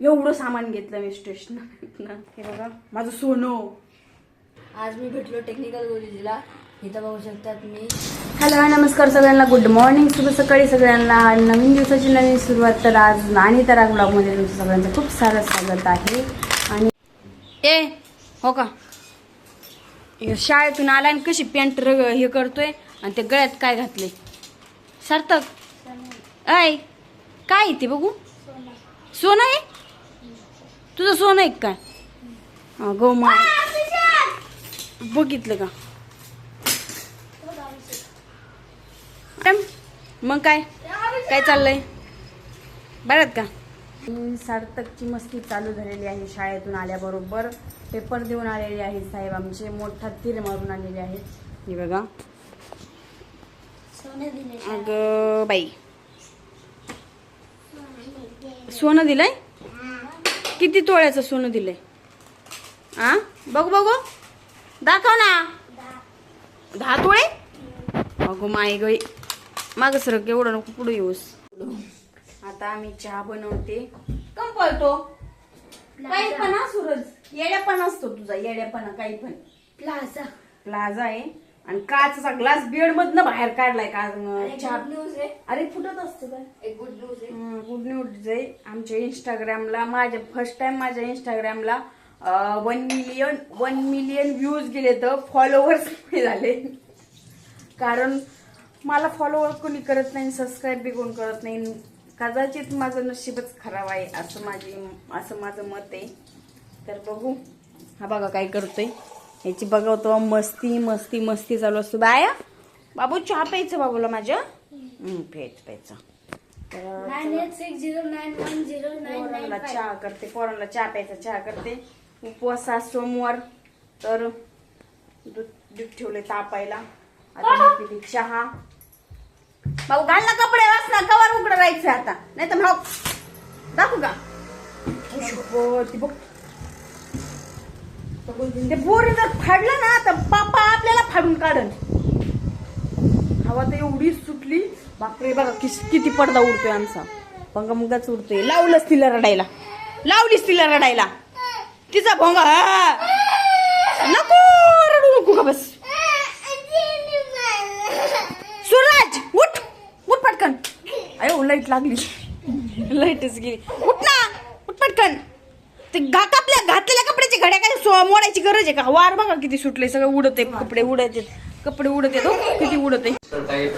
एवढं सामान घेतलं मी स्टेशन हे बघा. माझं सोनं. आज मी भेटलो टेक्निकल कॉलेजला इथं बघू शकतात मी. हॅलो नमस्कार सगळ्यांना. गुड मॉर्निंग शुभ सकाळी सगळ्यांना. नवीन दिवसाची नवीन सुरुवात तर आज आणि तर ब्लॉगमध्ये तुमचं सगळ्यांचं खूप सारं स्वागत आहे. आणि ए हो का? शाळेतून आला आणि कशी पॅन्ट रग हे करतोय? आणि ते गळ्यात काय घातले सार्थक? ऐ काय आहे ते बघू? सोनं आहे? तुझं सोनं आहे का काय? गो बघितलं का? मग काय? काय चाललंय? बरं का? सार्थकची मस्ती चालू झालेली आहे शाळेतून आल्याबरोबर. पेपर देऊन आलेले आहेत साहेब आमचे. मोठा तीर मारून आलेले आहेत. हे बघा. अग बाई. सोनं दिलंय? किती तोळ्याचं सोनं दिलंय? आ? बघू बघू. दाखव ना. दहा तोळे? अगो माय गई माग सर एवढं नको पुढे येऊस. आता आम्ही चहा बनवते. कम पळतो. काही पण हा सूरज येड्यापण असतो तुझा येड्यापणा काही पण. प्लाझा. प्लाझा आहे. आणि काचचा ग्लास बेड मधनं बाहेर काढलाय का अरे फुटत असतो काय? एक गुड न्यूज आहे. गुड न्यूज आहे. आमच्या इंस्टाग्रामला माझ्या फर्स्ट टाइम माझ्या इंस्टाग्रामला one million one million views गेले तर फॉलोअर्स झाले. कारण मला फॉलोअर कोणी करत नाही सबस्क्राईब बी कोण करत नाही. कदाचित माझं नशीबच खराब आहे असं माझी असं माझं मत आहे. तर बघू. हा बघा काय करतोय. याची बघवतो मस्ती मस्ती मस्ती चालू असतो. बाया बाबू चहा प्यायचं बाबूला माझ्या? प्यायचं प्यायचं. नाईन चहा करते पोरांना चहा प्यायचा चहा करते. उपवास आज सोमवार. तर दूध दूध ठेवले तापायला. आता मी पिली चहा. भाऊ घाल ना कपडे वाच ना कवर उघडं राहायचं आता. नाही तर भाऊ दाखवू का? ती बघ. ते बोरी जर फाडलं ना तर पापा आपल्याला फाडून काढल हवा तर एवढी सुटली. बापरे बघा किती पडदा उडतोय आमचा. भंगा मुगाच उडतोय. लावलंच तिला रडायला. लावलीस तिला रडायला. तिचा भोंगा नको रडू नको का बस. सूरज उठ. उठ पटकन. अयो लाइट लागली. लाईटच गेली. उठ ना. उठ पटकन. ते घा कापल्या घातलेल्या कपड्याची घड्या काय मोडायची गरज आहे का? वार बघा किती सुटले सगळं उडत आहे कपडे उडत कपडे उडत येतो हो. किती उडत आहे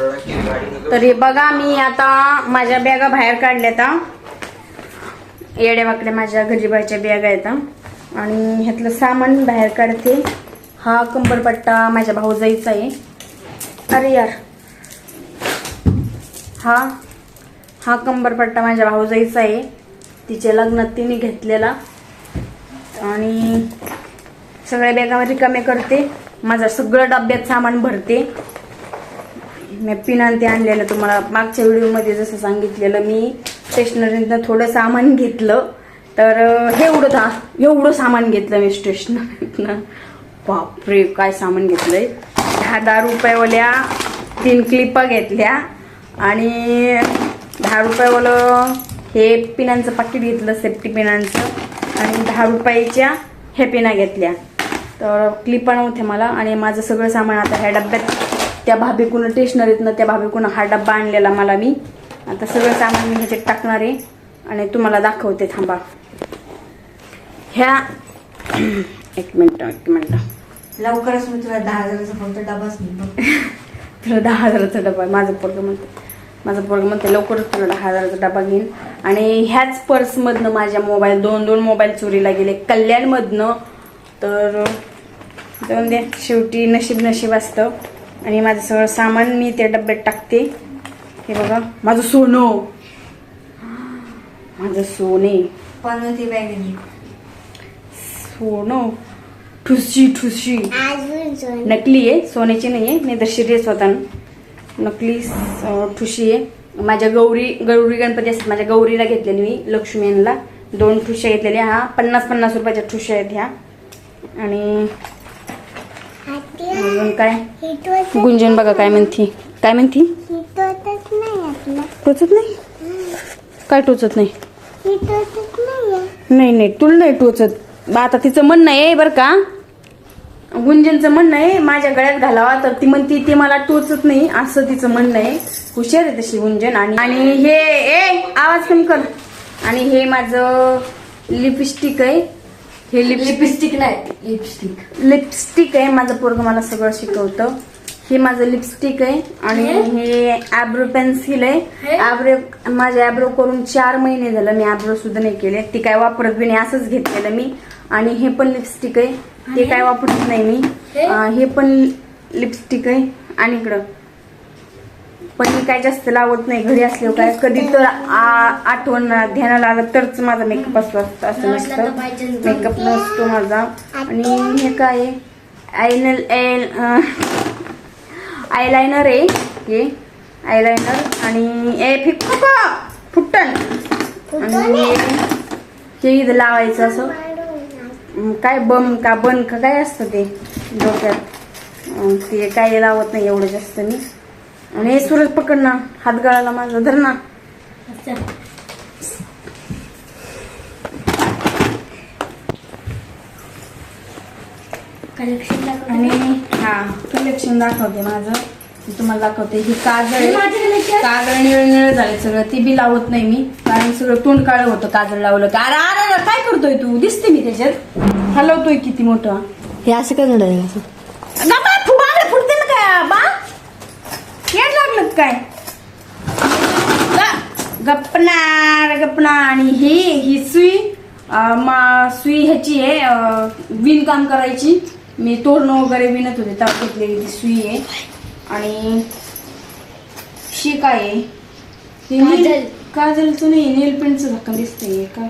तर हे बघा मी आता माझ्या बॅगा बाहेर काढल्या आता येड्यावाकड्या माझ्या गरीबाच्या बॅगा आहेत आणि ह्यातलं सामान बाहेर काढते. हा कंबरपट्टा माझ्या भाऊजाईचा आहे. अरे यार. हा. हा कंबरपट्टा माझ्या भाऊजाईचा आहे. तिच्या लग्नात तिने घेतलेला. आणि सगळ्या बॅगा रिकामे करते. माझं सगळं डब्यात सामान भरते. मी पिनान ते आणलेलं तुम्हाला मागच्या व्हिडिओमध्ये जसं सांगितलेलं मी स्टेशनरीतनं थोडं सामान घेतलं. तर हे एवढं था एवढं सामान घेतलं मी स्टेशनरीतनं बापरे काय सामान घेतलंय. दहा दहा रुपयावाल्या तीन क्लिपा घेतल्या. आणि दहा रुपयावालं हे पिनांचं पाकिट घेतलं सेफ्टी पिनांचं. आणि दहा रुपयाच्या पिना घेतल्या. तर क्लिपा नव्हत्या मला. आणि माझं सगळं सामान आता ह्या डब्यात त्या भाभीकून स्टेशनरीतनं त्या भाभीकून हा डब्बा आणलेला मला मी. आता सगळं सामान मी ह्याच्यात टाकणार आहे. आणि तुम्हाला दाखवते थांबा. ह्या एक मिनटं एक मिनटं. लवकरच मी तुला दहा हजाराचा फक्त डबाच तुला दहा हजाराचा डबा माझं पोरग म्हणते माझं पोरग म्हणते लवकरच तुला दहा हजाराचा डबा घेईन. आणि ह्याच पर्समधनं माझ्या मोबाईल दोन दोन मोबाईल चोरीला गेले. कल्याणमधनं तर जाऊन द्या शेवटी नशीब नशीब असतं. आणि माझं सगळं सामान मी त्या डब्यात टाकते. हे बघा. माझं सोनं. माझं सोने. पण ती बॅग सोनं. ठुशी ठुशी नकली आहे. सोन्याची नाही आहे. नाही तर सिरियस होता ना. नकली ठुशी आहे. माझ्या गौरी गौरी गणपती असतात माझ्या गौरीला घेतलेली मी लक्ष्मीला दोन ठुश्या घेतलेल्या हा पन्नास पन्नास रुपयाच्या ठुश्या आहेत ह्या. आणि अजून काय? गुंजन बघा काय म्हणती. काय म्हणती? टोचत नाही? काय टोचत नाही? नाही नाही तुला नाही टोचत. बा आता तिचं म्हणणं आहे बरं का गुंजनचं म्हणणं आहे माझ्या गळ्यात घालावा तर ती म्हणती ते मला टोचत नाही असं तिचं म्हणणं आहे. हुशार आहे तशी गुंजन. आणि आणि हे ए आवाज कमी कर. आणि हे माझं लिपस्टिक आहे. हे लिपस्टिक लिपस्टिक नाही लिपस्टिक लिपस्टिक आहे. माझं पोरग मला सगळं शिकवतं. हे माझं लिपस्टिक आहे. आणि हे? ॲब्रो पेन्सिल आहे? ॲब्रो माझे ॲब्रो करून चार महिने झालं मी ॲब्रो सुद्धा नाही केले. ती काय वापरत बी नाही असंच घेतलेलं मी. आणि हे पण लिपस्टिक आहे. ते काय वापरत नाही मी. हे? पण लिपस्टिक आहे. आणि इकडं. पण मी काय जास्त लावत नाही. घरी असल्यावर काय कधी तर आठवण ध्यानाला आलं तरच माझा मेकअप असतो असं नसतं. मेकअप नसतो माझा. आणि हे काय आयनल आयलायनर आहे. हे आयलायनर आणि ए फिक फुट्टन आणि हे- इथं लावायचं असं. काय बम का बन का काय असतं ते डोक्यात? ते काय लावत नाही एवढं जास्त मी. आणि हे सूरज पकड ना हात गळाला माझा धर ना. कलेक्शन आणि हा कलेक्शन दाखवते माझं. तुम्हाला दाखवते. ही काजळ आहे. काजळ निळ निळ झाले सगळं. ती बी लावत नाही मी. कारण सगळं तोंड काळं होतं काजळ लावलं का. अरे अरे अरे, काय करतोय तू? दिसते मी त्याच्यात. हलवतोय किती मोठं. हे असं काय झालं असं गप्पा फुबाडे फुटते ना काय? बा? येड लागलं काय? ग- गप्पना गप्पना आणि ही ही सुई अं, मा सुई ह्याची आहे अं, विणकाम करायची. मी तोरणं वगैरे विणत होते तेव्हा घेतलेली ती सुई आहे. आणि शी काय आहे. हे नील- काजल. काजलचं नाही नेल पेंटचं धक्का दिसतंय. काय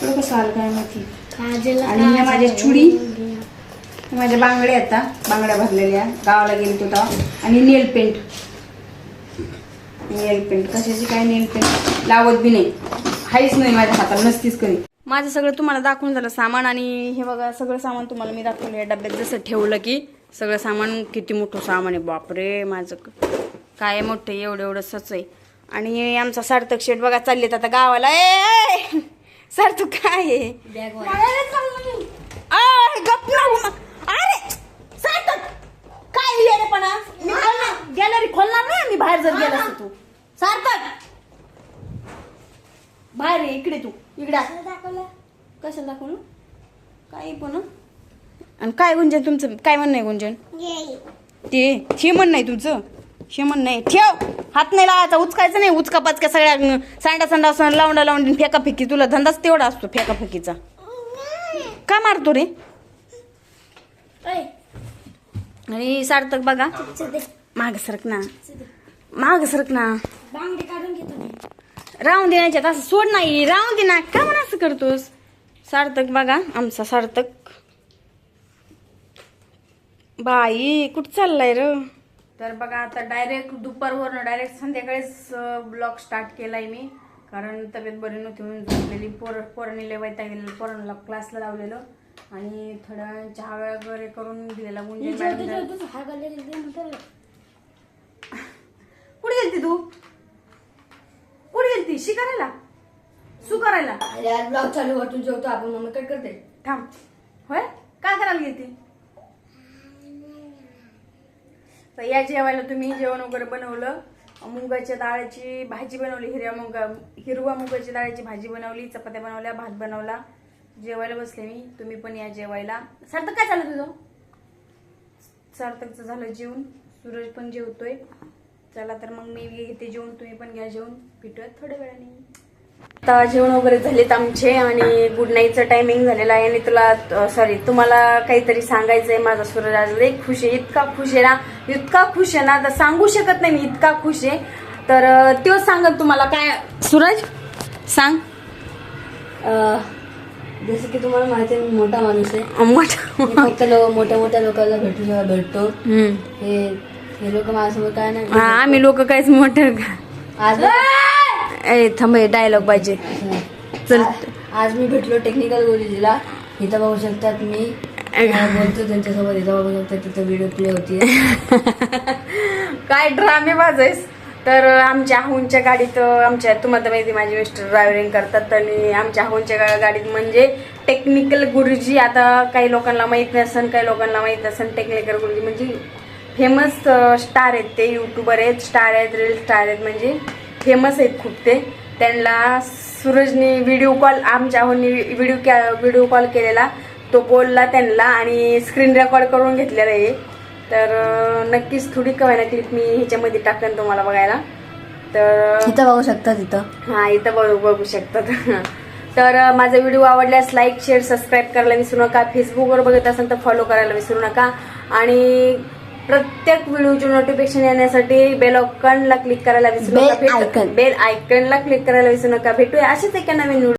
थोडं कसं आलं काय माहिती? आणि ह्या माझ्या चुडी. माझ्या बांगड्या आता बांगड्या भरलेल्या. गावाला गेली तेव्हा. आणि नेल पेंट. नेल पेंट. कशाची काय नेल पेंट? लावत बी नाही. हाईच नाही माझ्या हाताला नसतीच कधी. माझं सगळं तुम्हाला दाखवून झालं सामान आणि हे बघा सगळं सामान तुम्हाला मी दाखवलं. या डब्यात जसं ठेवलं की सगळं सामान किती मोठं सामान आहे. बापरे माझं क- काय मोठं एवढं एवढं सच आहे. आणि आमचा सार्थक शेट बघा चाललेत आता गावाला. ए! सार्थक काय आहे? गप ना. अरे सार्थक काय येणेपणा मी गॅलरी खोलणार नाही मी बाहेर जर गेला तू. सार्थक बाहेर इकडे तू इकडे. कशाला दाखवलं? काही पण? आणि काय गुंजन तुमचं? काय म्हणणं आहे गुंजन? ते हे म्हणणं आहे तुमचं हे म्हणणं आहे ठेव. हात नाही लावायचा उचकायचं नाही. उचका पाचका सगळ्या सांडा सांडा लावून लावून फेका फेकी. तुला धंदाच तेवढा असतो फेका फेकीचा. का मारतो रे? आणि सार्थक बघा. माग सरक ना. माग सरक ना. राहून देण्याच्यात असं सोड नाही राहून दे ना. का म्हणून असं करतोस? सार्थक बघा. आमचा सार्थक. बाई कुठं चाललाय र? तर बघा आता डायरेक्ट दुपारवरनं डायरेक्ट संध्याकाळीच ब्लॉग स्टार्ट केलाय मी. कारण तब्येत बरी नव्हती म्हणून झोपलेली. पोर पोरांनी लय वैता गेलेलं पोरांना क्लासला लावलेलं. आणि वेळ चहा वगैरे करून दिलेला कुठे गेलती तू? कुठे गेलती? शी करायला सू करायला ब्लॉग चालू वाटून जेवतो आपण. मम्मी कट करते. थांब. होय? काय करायला गेलती? तर या जेवायला तुम्ही जेवण वगैरे बनवलं. मुगाच्या डाळीची भाजी बनवली हिरव्या मुगा हिरवा मुगाच्या डाळीची भाजी बनवली चपात्या बनवल्या भात बनवला. जेवायला बसले मी तुम्ही पण या जेवायला. सार्थक काय झालं तुझं? सार्थकचं झालं जेवण. सूरज पण जेवतोय. चला तर मग मी घेते जेवण तुम्ही पण घ्या जेवण. भेटूयात थोड्या वेळाने. आता जेवण वगैरे झालेत आमचे आणि गुड नाईटचं टायमिंग झालेलं आहे. आणि तुला सॉरी तुम्हाला काहीतरी सांगायचं आहे माझा सूरज आज लई खुश आहे. इतका खुश आहे ना इतका खुश आहे ना तर सांगू शकत नाही मी इतका खुश आहे. तर तो सांगत तुम्हाला काय सूरज सांग. जसं की तुम्हाला माहिती आहे मोठा माणूस आहे. मोठा फक्त मोठ्या मोठ्या लोकांना भेटू जेव्हा भेटतो. हे हे लोक माझ्यासमोर काय नाही. आम्ही लोक काहीच मोठं आज ए थांब डायलॉग पाहिजे. चल. आज मी भेटलो टेक्निकल कॉलेजला इथं बघू शकतात मी. बोलतो त्यांच्यासोबत. इथं बघू शकतात तिथं व्हिडिओ प्ले होती काय ड्रामे वाजायस तर आमच्या आहुंच्या गाडीत आमच्या तुम्हाला तर माहिती माझे मिस्टर ड्रायव्हिंग करतात. आणि आमच्या आहुंच्या गा- गाडीत म्हणजे टेक्निकल गुरुजी आता काही लोकांना माहीत नसन काही लोकांना माहीत नसन टेक्निकल गुरुजी म्हणजे फेमस स्टार आहेत ते युट्यूबर आहेत. स्टार आहेत रील स्टार आहेत म्हणजे फेमस आहेत खूप ते. त्यांना सूरजनी व्हिडिओ कॉल आमच्या आहोंनी व्हिडिओ व्हिडिओ कॉल केलेला. तो बोलला त्यांना आणि स्क्रीन रेकॉर्ड करून घेतलेला आहे. तर नक्कीच थोडी कवायना क्लिप मी ह्याच्यामध्ये टाकेन तुम्हाला बघायला. तर इथं बघू शकता तिथं. हा इथं बघू बघू शकतात. तर माझा व्हिडिओ आवडल्यास लाईक शेअर सबस्क्राईब करायला विसरू नका. फेसबुकवर बघत असाल तर फॉलो करायला विसरू नका. आणि प्रत्येक व्हिडिओची नोटिफिकेशन येण्यासाठी बेल आयकॉनला क्लिक करायला विसरू नका. बेल आयकनला क्लिक करायला विसरू नका भेटूया असेच एका नवीन